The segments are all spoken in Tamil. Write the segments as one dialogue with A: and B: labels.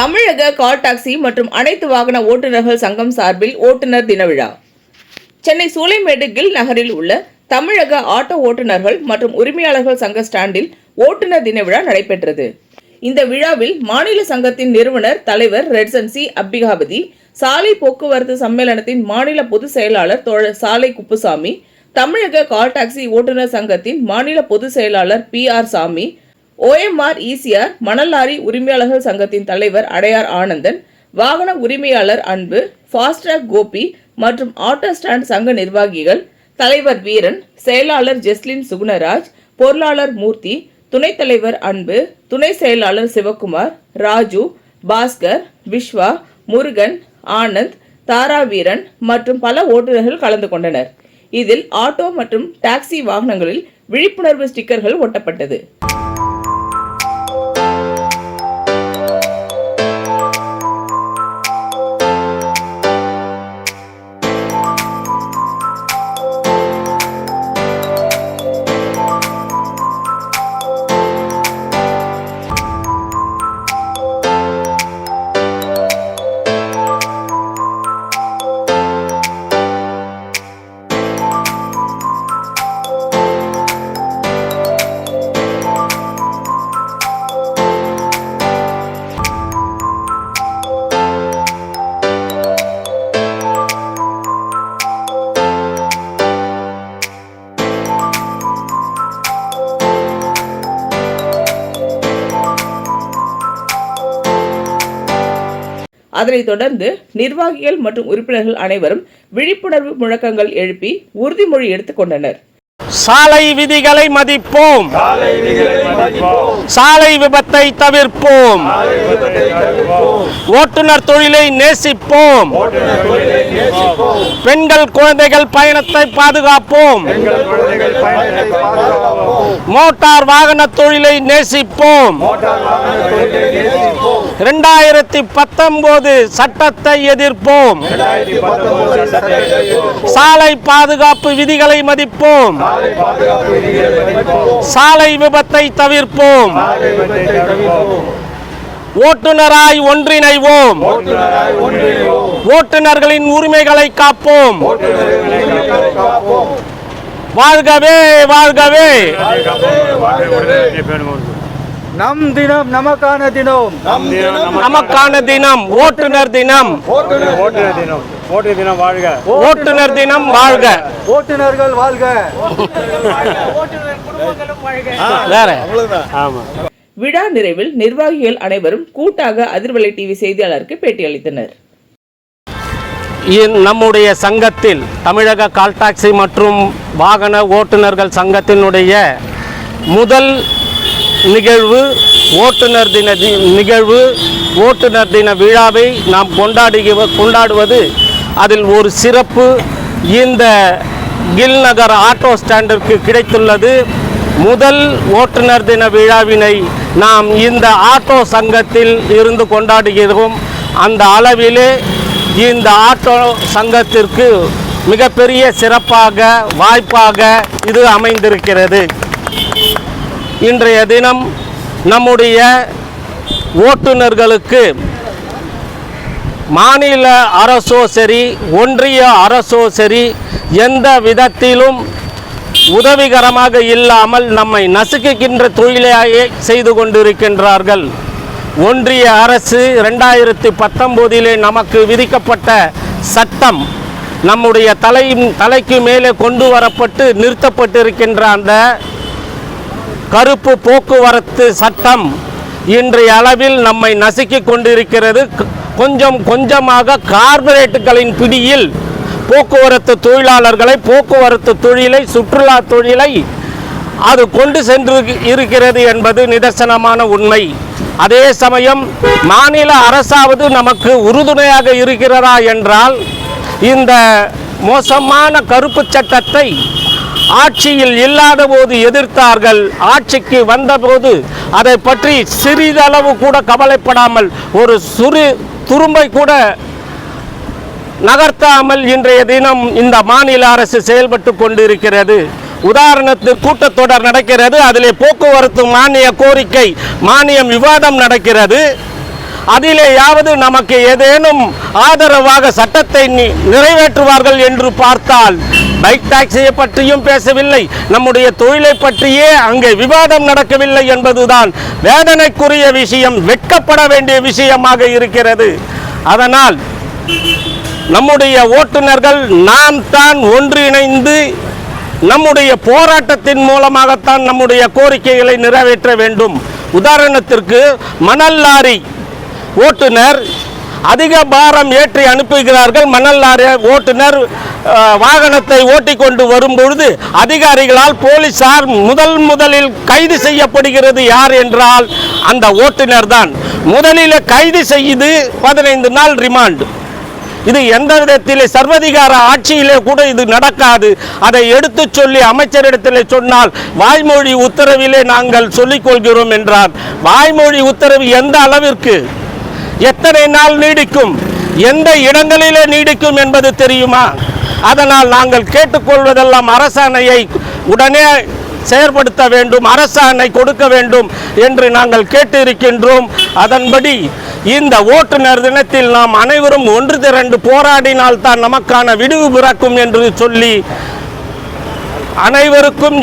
A: தமிழக கால் டாக்ஸி மற்றும் அனைத்து வாகன ஓட்டுநர்கள் சங்கம் சார்பில் ஓட்டுநர் தின விழா. சென்னை சூளைமேடு கில் நகரில் உள்ள தமிழக ஆட்டோ ஓட்டுநர்கள் மற்றும் உரிமையாளர்கள் சங்க ஸ்டாண்டில் ஓட்டுநர் தின விழா நடைபெற்றது. இந்த விழாவில் மாநில சங்கத்தின் நிறுவனர் தலைவர் ரெட்சன் சி. அப்பிகாபதி சாலை போக்குவரத்து சம்மேளனத்தின் மாநில பொதுச் செயலாளர் தோழர் சாலை குப்புசாமி தமிழக கால் டாக்ஸி ஓட்டுநர் சங்கத்தின் மாநில பொதுச் செயலாளர் P. R. Samy OMR ECR மணல் லாரி உரிமையாளர்கள் சங்கத்தின் தலைவர் அடையார் ஆனந்தன் வாகன உரிமையாளர் அன்பு ஃபாஸ்ட்ராக் கோபி மற்றும் ஆட்டோ ஸ்டாண்ட் சங்க நிர்வாகிகள் தலைவர் வீரன் செயலாளர் ஜெஸ்லின் சுகுணராஜ் பொருளாளர் மூர்த்தி துணைத் தலைவர் அன்பு துணை செயலாளர் சிவகுமார் ராஜு பாஸ்கர் விஸ்வா முருகன் ஆனந்த் தாரா வீரன் மற்றும் பல ஓட்டுநர்கள் கலந்து கொண்டனர். இதில் ஆட்டோ மற்றும் டாக்ஸி வாகனங்களில் விழிப்புணர்வு ஸ்டிக்கர்கள் ஒட்டப்பட்டது. அதனைத் தொடர்ந்து நிர்வாகிகள் மற்றும் உறுப்பினர்கள் அனைவரும் விழிப்புணர்வு முழக்கங்கள் எழுப்பி உறுதிமொழி எடுத்துக் கொண்டனர்.
B: சாலை விதிகளை மதிப்போம். சாலை விபத்தை தவிர்ப்போம். ஓட்டுநர் தொழிலை நேசிப்போம். பெண்கள் குழந்தைகள் பயணத்தை பாதுகாப்போம். மோட்டார் வாகன தொழிலை நேசிப்போம். இரண்டாயிரத்தி பத்தொன்பது சட்டத்தை எதிர்ப்போம். சாலை பாதுகாப்பு விதிகளை மதிப்போம். சாலை விபத்தை தவிர்ப்போம். ஓட்டுநராய் ஒன்றிணைவோம். ஓட்டுநர்களின் உரிமைகளை காப்போம். வாழ்கவே வாழ்கவே.
C: நம் தினம் நமக்கான தினம்.
B: நமக்கான தினம். ஓட்டுநர் தினம்.
D: ஓட்டுநர் தினம். ஓட்டுநர் தினம். வாழ்க.
B: ஓட்டுநர் தினம் வாழ்க.
C: ஓட்டுநர்கள் வாழ்க.
B: வேற.
D: ஆமா.
A: விழா நிறைவில் நிர்வாகிகள் அனைவரும் கூட்டாக அதிர்வலை டிவி செய்தியாளருக்கு பேட்டியளித்தனர்
B: நம்முடைய சங்கத்தில் தமிழக கால் டாக்ஸி மற்றும் வாகன ஓட்டுநர்கள் சங்கத்தினுடைய முதல் நிகழ்வு ஓட்டுநர் தின தி- நிகழ்வு ஓட்டுநர் தின விழாவை நாம் கொண்டாடுக கொண்டாடுவது அதில் ஒரு சிறப்பு. இந்த கில் நகர் ஆட்டோ ஸ்டாண்டிற்கு கிடைத்துள்ளது. முதல் ஓட்டுநர் தின விழாவினை நாம் இந்த ஆட்டோ சங்கத்தில் இருந்து கொண்டாடுகிறோம். அந்த அளவிலே இந்த ஆட்டோ சங்கத்திற்கு மிகப்பெரிய சிறப்பாக வாய்ப்பாக இது அமைந்திருக்கிறது. இன்றைய தினம் நம்முடைய ஓட்டுநர்களுக்கு மாநில அரசோ சரி ஒன்றிய அரசோ சரி எந்த விதத்திலும் உதவிகரமாக இல்லாமல் நம்மை நசுக்குகின்ற தொழிலையே செய்து கொண்டிருக்கின்றார்கள். ஒன்றிய அரசு ரெண்டாயிரத்தி பத்தொம்போதிலே நமக்கு விதிக்கப்பட்ட சட்டம் நம்முடைய தலை தலைக்கு மேலே கொண்டு வரப்பட்டு நிறுத்தப்பட்டிருக்கின்ற அந்த கருப்பு போக்குவரத்து சட்டம் இன்றைய அளவில் நம்மை நசுக்கிக் கொண்டிருக்கிறது. கொஞ்சம் கொஞ்சமாக கார்பரேட்டுகளின் பிடியில் போக்குவரத்து தொழிலாளர்களை போக்குவரத்து தொழிலை சுற்றுலா தொழிலை அது கொண்டு சென்று இருக்கிறது என்பது நிதர்சனமான உண்மை. அதே சமயம் மாநில அரசாவது நமக்கு உறுதுணையாக இருக்கிறதா என்றால் இந்த மோசமான கருப்பு சட்டத்தை ஆட்சியில் இல்லாத போது எதிர்த்தார்கள். ஆட்சிக்கு வந்தபோது அதை பற்றி சிறிதளவு கூட கவலைப்படாமல் ஒரு சுரு துரும்பை கூட நகர்த்தாமல் இன்றைய தினம் இந்த மாநில அரசு செயல்பட்டு கொண்டிருக்கிறது. உதாரணத்து கூட்டத்தொடர் நடக்கிறது. அதிலே போக்குவரத்து மானிய கோரிக்கை மானியம் விவாதம் நடக்கிறது. அதிலேயாவது நமக்கு ஏதேனும் ஆதரவாக சட்டத்தை நிறைவேற்றுவார்கள் என்று பார்த்தால் பைக் டாக்ஸியை பற்றியும் பேசவில்லை. நம்முடைய தொழிலை பற்றியே அங்கே விவாதம் நடக்கவில்லை என்பதுதான் வேதனைக்குரிய விஷயம் வெட்கப்பட வேண்டிய விஷயமாக இருக்கிறது. அதனால் நம்முடைய ஓட்டுநர்கள் நாம் தான் ஒன்றிணைந்து நம்முடைய போராட்டத்தின் மூலமாகத்தான் நம்முடைய கோரிக்கைகளை நிறைவேற்ற வேண்டும். உதாரணத்திற்கு மணல் லாரி ஓட்டுநர் அதிக பாரம் ஏற்றி அனுப்புகிறார்கள் மணல் லாரி ஓட்டுநர் வாகனத்தை வாகனத்தை ஓட்டிக்கொண்டு வரும்பொழுது அதிகாரிகளால் போலீசார் முதல் முதலில் கைது செய்யப்படுகிறது யார் என்றால் அந்த ஓட்டுநர் தான். முதலில் கைது செய்து பதினைந்து நாள் ரிமாண்ட். இது எந்த விதத்திலே சர்வதிகார ஆட்சியிலே கூட இது நடக்காது. அதை எடுத்து சொல்லி அமைச்சரிடத்தில் சொன்னால் வாய்மொழி உத்தரவிலே நாங்கள் சொல்லிக் கொள்கிறோம் என்றார் வாய்மொழி உத்தரவு எந்த அளவிற்கு? எத்தனை நாள் நீடிக்கும்? எந்த இடங்களிலே நீடிக்கும் என்பது தெரியுமா? அதனால் நாங்கள் கேட்டுக்கொள்வதெல்லாம் அரசாணையை உடனே செயற்படுத்த வேண்டும் அரசாணை கொடுக்க வேண்டும் என்று நாங்கள் கேட்டிருக்கின்றோம். அதன்படி இந்த ஓட்டுநர் தினத்தில் நாம் அனைவரும் ஒன்று திரண்டு போராடினால்தான் நமக்கான விடுவு பிறக்கும் என்று சொல்லி அனைவருக்கும்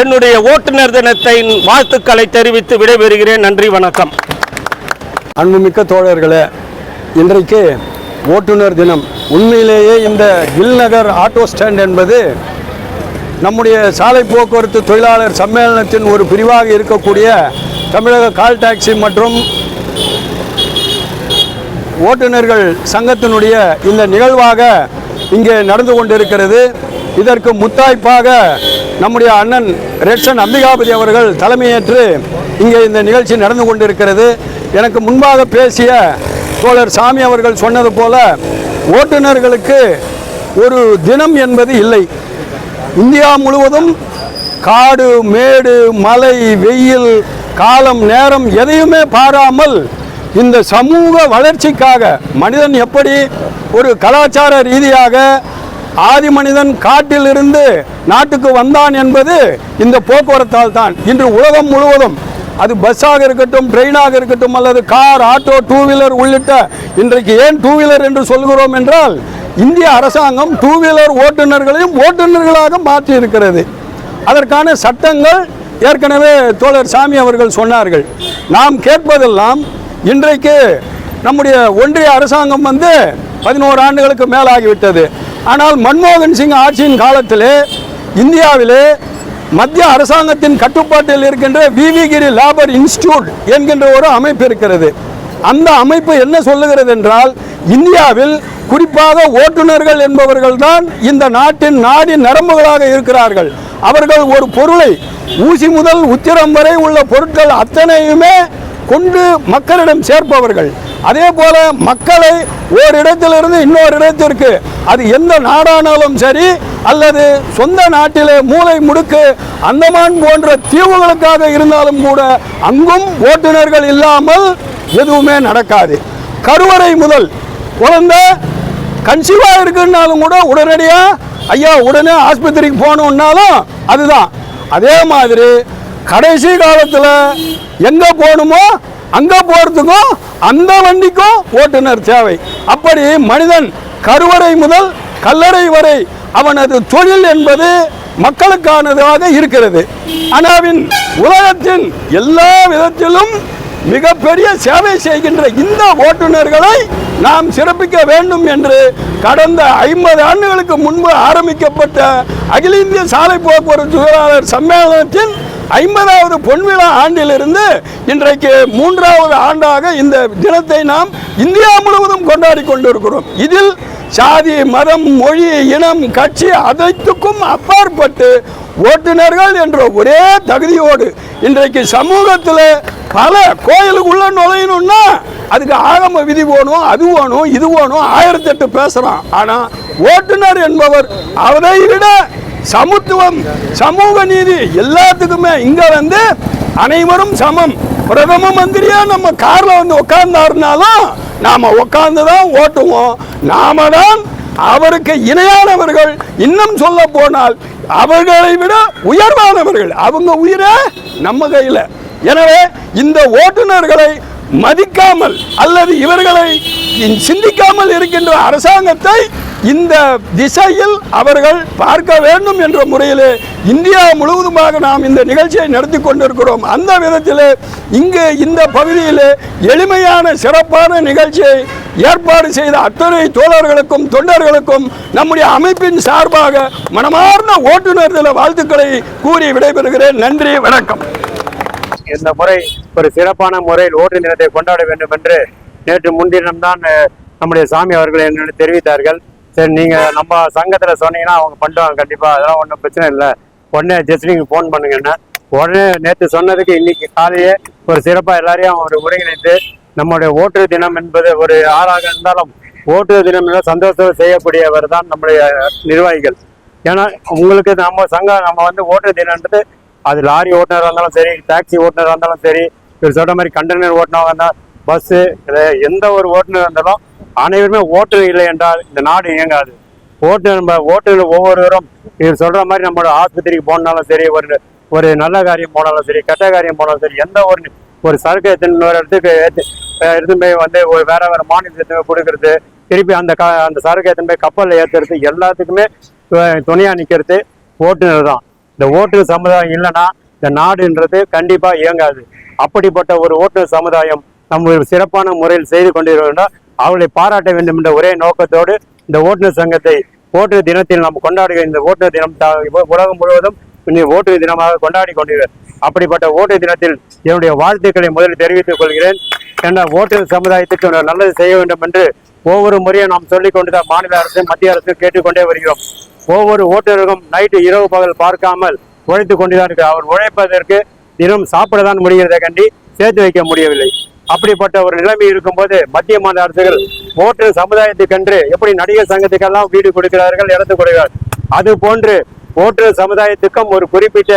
B: என்னுடைய ஓட்டுநர் தினத்தை வாழ்த்துக்களை தெரிவித்து விடைபெறுகிறேன். நன்றி வணக்கம்.
E: அன்புமிக்க தோழர்களே இன்றைக்கு ஓட்டுநர் தினம். உண்மையிலேயே இந்த கில்நகர் ஆட்டோ ஸ்டாண்ட் என்பது நம்முடைய சாலை போக்குவரத்து தொழிலாளர் சம்மேளனத்தின் ஒரு பிரிவாக இருக்கக்கூடிய தமிழக கால் டாக்ஸி மற்றும் ஓட்டுநர்கள் சங்கத்தினுடைய இந்த நிகழ்வாக இங்கே நடந்து கொண்டிருக்கிறது. இதற்கு முத்தாய்ப்பாக நம்முடைய அண்ணன் ரெட்சன் அம்பிகாபதி அவர்கள் தலைமையேற்று இங்கே இந்த நிகழ்ச்சி நடந்து கொண்டிருக்கிறது. எனக்கு முன்பாக பேசிய தோழர் சாமி அவர்கள் சொன்னது போல ஓட்டுநர்களுக்கு ஒரு தினம் என்பது இல்லை. இந்தியா முழுவதும் காடு மேடு மலை வெயில் காலம் நேரம் எதையுமே பாராமல் இந்த சமூக வளர்ச்சிக்காக மனிதன் எப்படி ஒரு கலாச்சார ரீதியாக ஆதி மனிதன் காட்டிலிருந்து நாட்டுக்கு வந்தான் என்பது இந்த போக்குவரத்தால் தான். இன்று உலகம் முழுவதும் அது பஸ்ஸாக இருக்கட்டும் ட்ரெயினாக இருக்கட்டும் அல்லது கார் ஆட்டோ டூ வீலர் உள்ளிட்ட இன்றைக்கு ஏன் டூ வீலர் என்று சொல்கிறோம் என்றால் இந்திய அரசாங்கம் டூ வீலர் ஓட்டுநர்களையும் ஓட்டுநர்களாக மாற்றி இருக்கிறது அதற்கான சட்டங்கள் ஏற்கனவே தோழர் சாமி அவர்கள் சொன்னார்கள். நாம் கேட்பதெல்லாம் இன்றைக்கு நம்முடைய ஒன்றிய அரசாங்கம் வந்து பதினோரு ஆண்டுகளுக்கு மேலாகிவிட்டது. ஆனால் மன்மோகன் சிங் ஆட்சியின் காலத்திலே இந்தியாவிலே மத்திய அரசாங்கத்தின் கட்டுப்பாட்டில் இருக்கின்ற விவிகிரி லேபர் இன்ஸ்டியூட் என்கின்ற ஒரு அமைப்பு இருக்கிறது. அந்த அமைப்பு என்ன சொல்லுகிறது என்றால் இந்தியாவில் குறிப்பாக ஓட்டுநர்கள் என்பவர்கள் தான் இந்த நாட்டின் நாடி நரம்புகளாக இருக்கிறார்கள். அவர்கள் ஒரு பொருளை ஊசி முதல் உத்திரம் வரை உள்ள பொருட்கள் அத்தனையுமே கொண்டு மக்களிடம் சேர்ப்பவர்கள். அதே போல மக்களை ஓரிடத்திலிருந்து இன்னொரு இடத்திற்கு அது எந்த நாடானாலும் சரி அல்லது சொந்த நாட்டிலே மூளை முடுக்கு அந்தமான் போன்ற தீவுகளுக்காக இருந்தாலும் கூட அங்கும் ஓட்டுநர்கள் இல்லாமல் எதுவுமே நடக்காது. கருவறை முதல் குழந்தை கன்சீவாக இருக்குன்னாலும் கூட உடனடியாக ஐயா உடனே ஆஸ்பத்திரிக்கு போகணுன்னாலும் அதுதான். அதே மாதிரி கடைசி காலத்தில் எங்கே போகணுமோ அங்கே போகிறதுக்கும் அந்த வண்டிக்கும் ஓட்டுநர் தேவை அப்படி மனிதன் கருவறை முதல் கல்லறை வரை அவனது தொழில் என்பது மக்களுக்கானதாக இருக்கிறது. அனாவின் உலகத்தின் எல்லா விதத்திலும் மிகப்பெரிய சேவை செய்கின்ற இந்த ஓட்டுநர்களை நாம் சிறப்பிக்க வேண்டும் என்று கடந்த ஐம்பது ஆண்டுகளுக்கு முன்பு ஆரம்பிக்கப்பட்ட அகில இந்திய சாலை போக்குவரத்து தொழிலாளர் சம்மேளனத்தின் ஐம்பதாவது பொன்விழா ஆண்டிலிருந்து இன்றைக்கு மூன்றாவது ஆண்டாக இந்த தினத்தை நாம் இந்தியா முழுவதும் கொண்டாடி கொண்டிருக்கிறோம். இதில் சாதி மதம் மொழி இனம் கட்சி அனைத்துக்கும் அப்பாற்பட்டு ஓட்டுநர்கள் என்ற ஒரே தகுதியோடு இன்றைக்கு சமூகத்தில் பல கோயிலுக்குள்ள நுழையணும்னா அதுக்கு ஆகம விதி வேணும் அது வேணும் இது வேணும் ஆயிரத்தெட்டு பேசுகிறான் ஆனால் ஓட்டுநர் என்பவர் அவரை விட சமத்துவம் சமூக நீதி எல்லாத்துக்குமே இங்க வந்து அனைவரும் சமம். பிரதம மந்திரியா நம்ம கார்ல வந்து உட்கார்ந்தாருனாலும் நாம உட்கார்ந்து தான் ஓட்டுவோம். நாம தான் அவருக்கு இணையானவர்கள். இன்னும் சொல்ல போனால் அவர்களை விட உயர்வானவர்கள். அவங்க உயிரை நம்ம கையில். எனவே இந்த ஓட்டுநர்களை மதிக்காமல் அல்லது இவர்களை சிந்திக்காமல் இருக்கின்ற அரசாங்கத்தை இந்த திசையில் அவர்கள் பார்க்க வேண்டும் என்ற முறையிலே இந்தியா முழுவதுமாக நாம் இந்த நிகழ்ச்சியை நடத்தி கொண்டிருக்கிறோம். அந்த விதத்திலே இங்கு இந்த பகுதியிலே எளிமையான சிறப்பான நிகழ்ச்சியை ஏற்பாடு செய்த அத்தனை தோழர்களுக்கும் தொண்டர்களுக்கும் நம்முடைய அமைப்பின் சார்பாக மனமார்ந்த ஓட்டுநர் தின வாழ்த்துக்களை கூறி விடைபெறுகிறேன். நன்றி வணக்கம்.
D: இந்த முறை ஒரு சிறப்பான முறையில் ஓட்டு தினத்தை கொண்டாட வேண்டும் என்று நேற்று முன்தினம்தான் நம்முடைய சாமி அவர்கள் என்னென்னு தெரிவித்தார்கள். சரி நீங்க நம்ம சங்கத்துல சொன்னீங்கன்னா அவங்க பண்ணுவாங்க கண்டிப்பா அதெல்லாம் ஒன்றும் பிரச்சனை இல்லை. உடனே ஜஸ்ட் நீங்க ஃபோன் பண்ணுங்கன்னு உடனே நேற்று சொன்னதுக்கு இன்னைக்கு காலையே ஒரு சிறப்பா எல்லாரையும் ஒரு ஒருங்கிணைத்து நம்முடைய ஓட்டு தினம் என்பது ஒரு ஆறாக இருந்தாலும் ஓட்டு தினம் என்ற சந்தோஷம் செய்யக்கூடியவர் தான் நம்முடைய நிர்வாகிகள். ஏன்னா உங்களுக்கு நம்ம சங்கம் நம்ம வந்து ஓட்டு தினன்றது அது லாரி ஓட்டுநராக இருந்தாலும் சரி டாக்ஸி ஓட்டுநராக இருந்தாலும் சரி இவர் சொல்ற மாதிரி கண்டெய்னர் ஓட்டினவங்க இருந்தால் பஸ்ஸு எந்த ஒரு ஓட்டுநர் இருந்தாலும் அனைவருமே ஓட்டுநர் இல்லை என்றால் இந்த நாடு இயங்காது. ஓட்டு நம்ம ஓட்டுநர் ஒவ்வொருவரும் இது சொல்ற மாதிரி நம்மளோட ஆஸ்பத்திரிக்கு போனாலும் சரி ஒரு ஒரு நல்ல காரியம் போனாலும் சரி கெட்ட காரியம் போனாலும் சரி எந்த ஒரு ஒரு சரக்கு எடுத்துன்னு இடத்துக்கு எடுத்து போய் வந்து ஒரு வேற வேற மாநிலத்துக்கு போய் கொடுக்கறது திருப்பி அந்த க அந்த சரக்கு எடுத்துன்னு போய் கப்பலில் ஏற்றுறது எல்லாத்துக்குமே துணையாக நிற்கிறது ஓட்டுநர் தான். இந்த ஓட்டுநர் சமுதாயம் இல்லைன்னா இந்த நாடுன்றது கண்டிப்பாக இயங்காது. அப்படிப்பட்ட ஒரு ஓட்டுநர் சமுதாயம் நம்ம சிறப்பான முறையில் செய்து கொண்டிருக்கிறோம் அவர்களை பாராட்ட வேண்டும் என்ற ஒரே நோக்கத்தோடு இந்த ஓட்டுநர் சங்கத்தை ஓட்டுநர் தினத்தில் நாம் கொண்டாடுகிற இந்த ஓட்டுநர் தினம் உலகம் முழுவதும் இன்னைக்கு ஓட்டுநர் தினமாக கொண்டாடி கொண்டிருக்கிறது அப்படிப்பட்ட ஓட்டுநர் தினத்தில் என்னுடைய வாழ்த்துக்களை முதலில் தெரிவித்துக் கொள்கிறேன். என்ற ஓட்டுநர் சமுதாயத்துக்கு நல்லது செய்ய வேண்டும் என்று ஒவ்வொரு முறையும் நாம் சொல்லிக் கொண்டுதான் மாநில அரசு மத்திய அரசு கேட்டுக்கொண்டே வருகிறோம். ஒவ்வொரு ஓட்டுநருக்கும் நைட்டு இரவு பகல் பார்க்காமல் உழைத்துக் கொண்டுதான் இருக்கு அவர் உழைப்பதற்கு தினம் சாப்பிட தான் முடிகிறதை கண்டி சேர்த்து வைக்க முடியவில்லை. அப்படிப்பட்ட ஒரு நிலைமை இருக்கும்போது மத்திய மாநில அரசுகள் ஓட்டுநர் சமுதாயத்துக்கென்று எப்படி நடிகர் சங்கத்துக்கெல்லாம் வீடு கொடுக்கிறார்கள் இடத்து கொடுக்கிறார்கள்? அது போன்று ஓட்டுநர் சமுதாயத்துக்கும் ஒரு குறிப்பிட்ட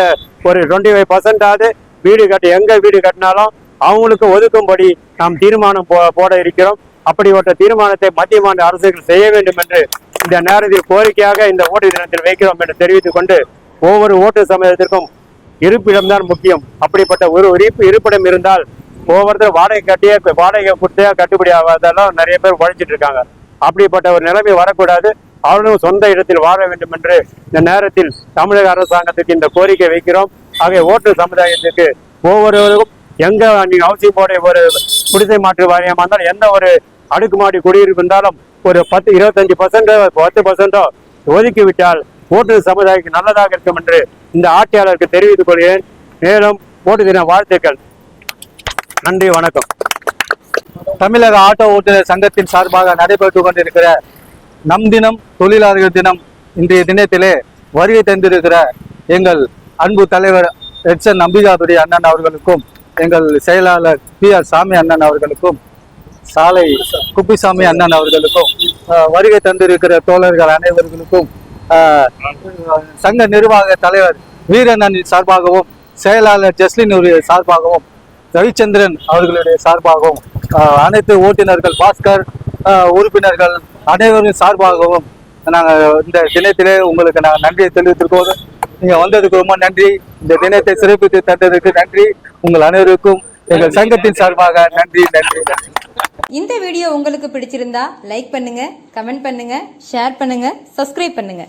D: ஒரு டுவெண்ட்டி ஃபைவ் பர்சன்டாவது வீடு கட்டி எங்க வீடு கட்டினாலும் அவங்களுக்கு ஒதுக்கும்படி நாம் தீர்மானம் போ போட இருக்கிறோம். அப்படிப்பட்ட தீர்மானத்தை மத்திய மாநில அரசுகள் செய்ய வேண்டும் என்று இந்த நேரத்தில் கோரிக்கையாக இந்த ஓட்டு தினத்தில் வைக்கிறோம் என்று தெரிவித்துக் கொண்டு ஒவ்வொரு ஓட்டு சமுதாயத்திற்கும் இருப்பிடம்தான் முக்கியம். அப்படிப்பட்ட ஒரு இருப்பு இருப்பிடம் இருந்தால் ஒவ்வொருத்தர் வாடகை கட்டியே வாடகை கொடுத்தே கட்டுப்படி ஆகாதெல்லாம் நிறைய பேர் உழைச்சிட்டு இருக்காங்க. அப்படிப்பட்ட ஒரு நிலைமை வரக்கூடாது. அவர்களும் சொந்த இடத்தில் வாழ வேண்டும் என்று இந்த நேரத்தில் தமிழக அரசாங்கத்துக்கு இந்த கோரிக்கை வைக்கிறோம். ஆகிய ஓட்டு சமுதாயத்துக்கு ஒவ்வொருவருக்கும் எங்க நீங்க ஹவுசிங் போர்டு ஒரு குடிசை மாற்று வாரியமா இருந்தாலும் எந்த ஒரு அடுக்குமாடி குடியிருப்பு இருந்தாலும் ஒரு பத்து இருபத்தஞ்சு பர்சன்டோ பத்து பர்சன்டோ ஒதுக்கி விட்டால் ஓட்டு சமுதாயத்துக்கு நல்லதாக இருக்கும் என்று இந்த ஆட்சியாளருக்கு தெரிவித்துக் கொள்கிறேன். மேலும் ஓட்டு தின வாழ்த்துக்கள். நன்றி வணக்கம்.
C: தமிழக ஆட்டோ ஓட்டுநர் சங்கத்தின் சார்பாக நடைபெற்று கொண்டிருக்கிற நம் தினம் தொழிலாளர்கள் தினம் இன்றைய தினத்திலே வருகை தந்திருக்கிற எங்கள் அன்பு தலைவர் எட்சன் நம்பிகாதுடைய அண்ணன் அவர்களுக்கும் எங்கள் செயலாளர் பி ஆர் சாமி அண்ணன் அவர்களுக்கும் சாலை குப்பிசாமி அண்ணன் அவர்களுக்கும் வருகை தந்திருக்கிற தோழர்கள் அனைவர்களுக்கும் சங்க நிர்வாக தலைவர் வீரண்ணன் சார்பாகவும் செயலாளர் ஜஸ்லின் சார்பாகவும் ரவிச்சந்திரன் அவர்களுடைய சார்பாகவும் அனைத்து ஓட்டுநர்கள் பாஸ்கர் உறுப்பினர்கள் அனைவரின் சார்பாகவும் நாங்கள் இந்த தினத்திலே உங்களுக்கு நான் நன்றியை தெரிவித்திருக்கோம் நீங்க வந்ததுக்கு ரொம்ப நன்றி. இந்த தினத்தை சிறப்பித்து தந்ததுக்கு நன்றி. உங்கள் அனைவருக்கும் எங்கள் சங்கத்தின் சார்பாக நன்றி நன்றி
F: இந்த வீடியோ உங்களுக்கு பிடிச்சிருந்தா லைக் பண்ணுங்க கமெண்ட் பண்ணுங்க ஷேர் பண்ணுங்க சப்ஸ்கிரைப் பண்ணுங்க.